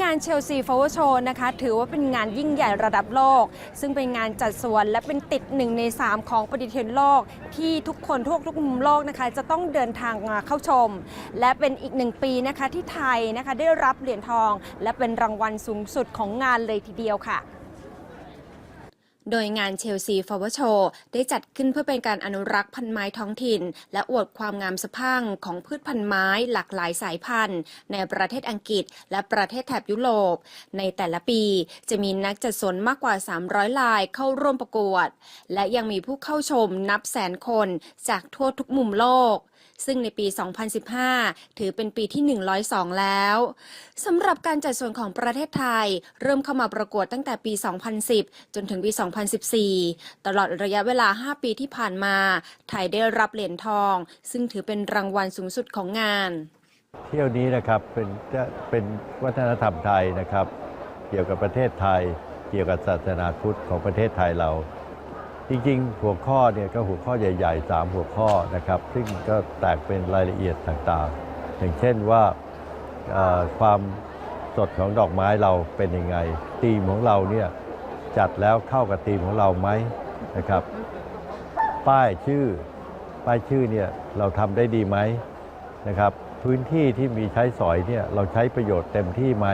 งานเชลซีฟาวโชว์นะคะถือว่าเป็นงานยิ่งใหญ่ระดับโลก ซึ่งเป็นงานจัดสวนและเป็นติดหนึ่งใน 3 ของปฏิทินโลก ที่ทุกคนทั่วทุกมุมโลกนะคะจะต้องเดินทางมาเข้าชม และเป็นอีกหนึ่งปีนะคะที่ไทยนะคะได้รับเหรียญทอง และเป็นรางวัลสูงสุดของงานเลยทีเดียวค่ะ โดยงานเชลซีฟาวโชว์ได้จัดขึ้นเพื่อเป็นการอนุรักษ์พันธุ์ไม้ท้องถิ่น และอวดความงามสะพั่งของพืชพันธุ์ไม้หลากหลายสายพันธุ์ ในประเทศอังกฤษ และประเทศแถบยุโรป ในแต่ละปีจะมีนักจัดสวนมากกว่า 300 ลายเข้าร่วมประกวด และยังมีผู้เข้าชมนับแสนคนจากทั่วทุกมุมโลก ซึ่งในปี 2015 ถือเป็นปีที่ 102 แล้วสำหรับการจัดส่วนของประเทศไทย เริ่มเข้ามาประกวดตั้งแต่ปี 2010 จนถึงปี 2014 ตลอดระยะเวลา 5 ปีที่ผ่านมา ไทยได้รับเหรียญทอง ซึ่งถือเป็นรางวัลสูงสุดของงาน เที่ยวนี้นะครับเป็นเป็นวัฒนธรรมไทยนะครับ เกี่ยวกับประเทศไทย เกี่ยวกับศาสนาพุทธของประเทศไทยเรา จริงๆ หัวข้อเนี่ยก็หัวข้อใหญ่ๆ 3 หัวข้อนะครับ ซึ่งก็แตกเป็นรายละเอียดต่างๆ อย่างเช่นว่าความสดของดอกไม้เราเป็นยังไงธีมของเราเนี่ยจัดแล้วเข้ากับธีมของเราไหมนะครับ ป้ายชื่อ ป้ายชื่อเนี่ยเราทำได้ดีไหมนะครับ พื้นที่ที่มีใช้สอยเนี่ยเราใช้ประโยชน์เต็มที่ไหม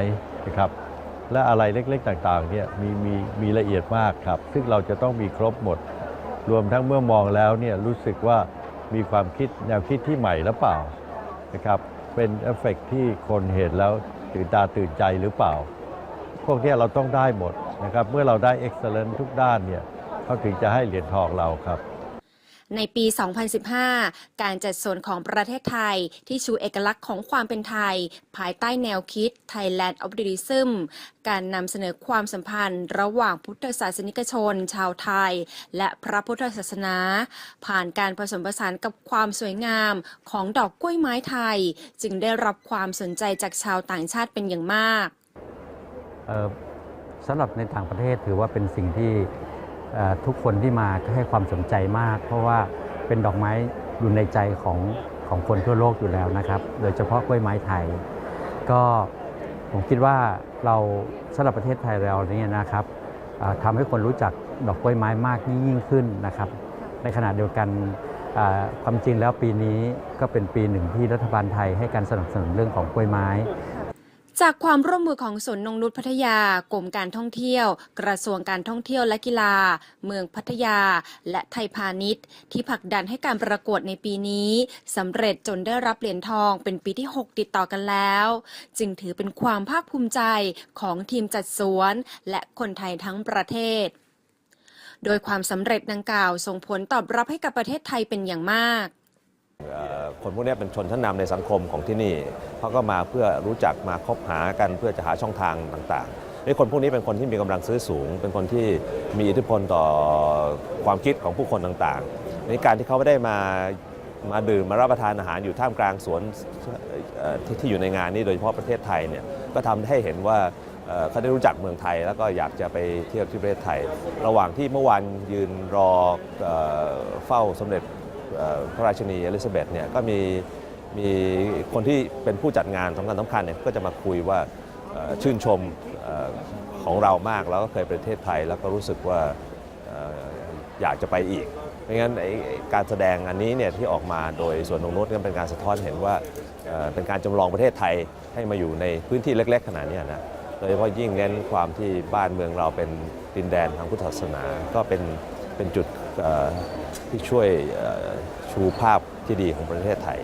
นะครับ และอะไรเล็กๆต่างๆเนี่ยมีมีมีละเอียดมากครับ ซึ่งเราจะต้องมีครบหมด รวมทั้งเมื่อมองแล้วเนี่ยรู้สึกว่ามีความคิดแนวคิดที่ใหม่หรือเปล่านะครับเป็นเอฟเฟกต์ที่คนเห็นแล้วตื่นตาตื่นใจหรือเปล่า พวกนี้เราต้องได้หมดนะครับเมื่อเราได้เอ็กซ์เลนทุกด้านเนี่ยเขาถึงจะให้เหรียญทองเราครับ ในปี 2015 การจัดสวนของประเทศไทยที่ชูเอกลักษณ์ของความเป็นไทย ภายใต้แนวคิด Thailand of b u d d h i s m การนำเสนอความสัมพันธ์ ระหว่างพุทธศาสนิกชน ชาวไทย และพระพุทธศาสนา ผ่านการผสมผสานกับความสวยงามของดอกกล้วยไม้ไทย จึงได้รับความสนใจจากชาวต่างชาติเป็นอย่างมากสำหรับในต่างประเทศถือว่าเป็นสิ่งที่ ทุกคนที่มาก็ให้ความสนใจมาก เพราะว่าเป็นดอกไม้อยู่ในใจของของคนทั่วโลกอยู่แล้วนะครับ โดยเฉพาะกล้วยไม้ไทย ก็ผมคิดว่าเราสำหรับประเทศไทยเราเนี่ยนะครับทำให้คนรู้จักดอกกล้วยไม้มากยิ่งขึ้นนะครับ ในขณะเดียวกันความจริงแล้วปีนี้ก็เป็นปีหนึ่งที่รัฐบาลไทยให้การสนับสนุนเรื่องของกล้วยไม้ จากความร่วมมือของสวนนงนุชพัทยากรมการท่องเที่ยว กระทรวงการท่องเที่ยวและกีฬา เมืองพัทยา และไทยพาณิชย์ ที่ผลักดันให้การประกวดในปีนี้สำเร็จจนได้รับเหรียญทองเป็นปีที่ 6 ติดต่อกันแล้ว จึงถือเป็นความภาคภูมิใจของทีมจัดสวน และคนไทยทั้งประเทศ โดยความสำเร็จดังกล่าวส่งผลตอบรับให้กับประเทศไทยเป็นอย่างมาก คนพวกนี้เป็นชนชั้นนำในสังคมของที่นี่เขาก็มาเพื่อรู้จักมาคบหากันเพื่อจะหาช่องทางต่างๆในคนพวกนี้เป็นคนที่มีกำลังซื้อสูง เป็นคนที่มีอิทธิพลต่อความคิดของผู้คนต่างๆในการที่เขาไม่ได้มามาดื่มมารับประทานอาหารอยู่ท่ามกลางสวนที่ที่อยู่ในงานนี้โดยเฉพาะประเทศไทยเนี่ยก็ทำให้เห็นว่าเขาได้รู้จักเมืองไทย แล้วก็อยากจะไปเที่ยวที่ประเทศไทย ระหว่างที่เมื่อวานยืนรอเอ่อเฝ้าสมเด็จ พระราชินีอลิซาเบธเนี่ยก็มีมีคนที่เป็นผู้จัดงานสำคัญสำคัญเนี่ยก็จะมาคุยว่าชื่นชมอของเรามากแล้วก็เคยไปประเทศไทย แล้วก็รู้สึกว่าออยากจะไปอีกไม่งั้นการแสดงอันนี้เนี่ยที่ออกมาโดยส่วนนงนุชก็เป็นการสะท้อนเห็นว่าเป็นการจำลองประเทศไทยให้มาอยู่ในพื้นที่เล็ก ๆ ขนาดนี้นะโดยเฉพาะยิ่งเน้นความที่บ้านเมืองเราเป็นดินแดนทางพุทธศาสนาก็เป็น เป็นจุดที่ช่วยชูภาพที่ดีของประเทศไทย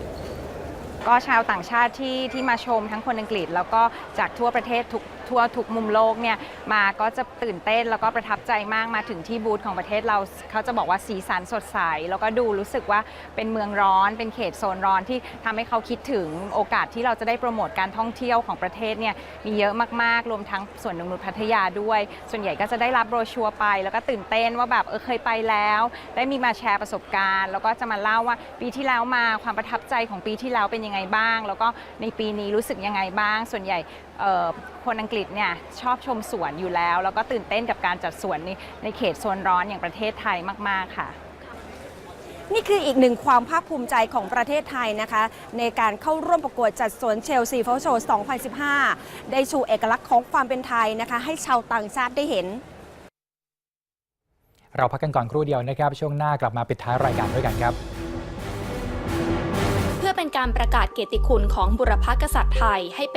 ก็ชาวต่างชาติที่ที่มาชมทั้งคนอังกฤษ แล้วก็จากทั่วประเทศทุกทั่วทุกมุมโลกเนี่ยมาก็จะตื่นเต้นแล้วก็ประทับใจมากมาถึงที่บูธของประเทศเราเขาจะบอกว่าสีสันสดใส แล้วก็ดูรู้สึกว่าเป็นเมืองร้อน เป็นเขตโซนร้อนที่ทำให้เขาคิดถึงโอกาสที่เราจะได้โปรโมทการท่องเที่ยวของประเทศเนี่ยมีเยอะมากๆ รวมทั้งส่วนนงนุชพัทยาด้วย ส่วนใหญ่ก็จะได้รับโบรชัวร์ไป แล้วก็ตื่นเต้นว่าแบบเออเคยไปแล้ว ได้มีมาแชร์ประสบการณ์ แล้วก็จะมาเล่าว่าปีที่แล้วมาความประทับใจของปีที่แล้วเป็นยังไงบ้าง แล้วก็ในปีนี้รู้สึกยังไงบ้าง ส่วนใหญ่คนอังกฤษเนี่ยชอบชมสวนอยู่แล้ว แล้วก็ตื่นเต้นกับการจัดสวนในในเขตโซนร้อนอย่างประเทศไทยมาก ๆ ค่ะ นี่คืออีกหนึ่งความภาคภูมิใจของประเทศไทยนะคะ ในการเข้าร่วมประกวดจัดสวนเชลซีฟอโชว์2015 ได้ชูเอกลักษณ์ของความเป็นไทยนะคะ ให้ชาวต่างชาติได้เห็น เราพักกันก่อนครู่เดียวนะครับ ช่วงหน้ากลับมาปิดท้ายรายการด้วยกันครับเพื่อเป็นการประกาศเกียรติคุณของบุรพกษัตริย์ไทยให้เป็น